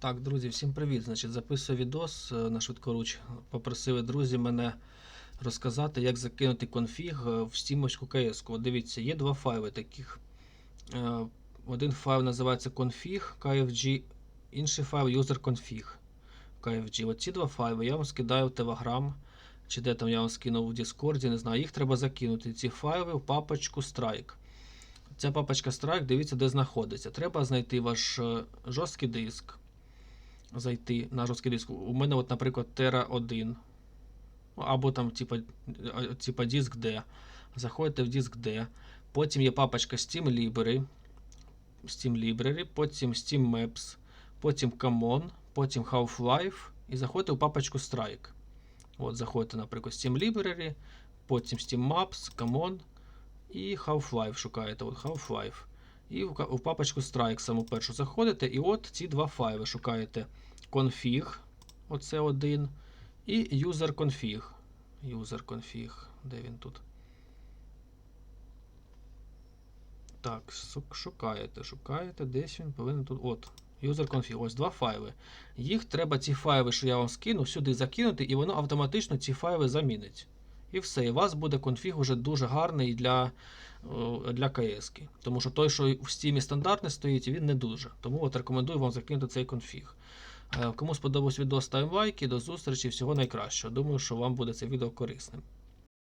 Так, друзі, всім привіт. Значить, записую відос е, на швидкоруч. Попросили друзі мене розказати, як закинути конфіг е, в стімочку КС. Дивіться, є два файли таких. Е, Один файл називається config KFG, інший файл user.config KFG. От ці два файли я вам скидаю в Telegram, чи де там я вам скинув в Discord, не знаю. Їх треба закинути. Ці файли в папочку Strike. Ця папочка Strike, дивіться, де знаходиться. Треба знайти ваш жорсткий диск зайти на жорсткий диск. У мене, от, наприклад, Terra 1. Або там, типа, диск D. Заходите в диск D. Потім є папочка Steam Library. Steam Library, потім Steam Maps, потім Common, потім Half-Life. І заходите в папочку Strike. От, заходите, наприклад, Steam Library, потім Steam Maps, Common і Half-Life шукаєте. От Half-Life. І в, папочку Strike саму першу заходите, і от ці два файли шукаєте config, оце один, і user config. User config, де він тут? Так, шукаєте, шукаєте, десь він повинен тут. От, user config. Ось два файли. Їх треба, ці файли, що я вам скину, сюди закинути, і воно автоматично ці файли замінить. І все, і у вас буде конфіг уже дуже гарний для, е, для КС. Тому що той, що в Steam стандартний стоїть, він не дуже. Тому от рекомендую вам закинути цей конфіг. Е, Кому сподобався відео, ставимо лайки. До зустрічі, всього найкращого. Думаю, що вам буде це відео корисним.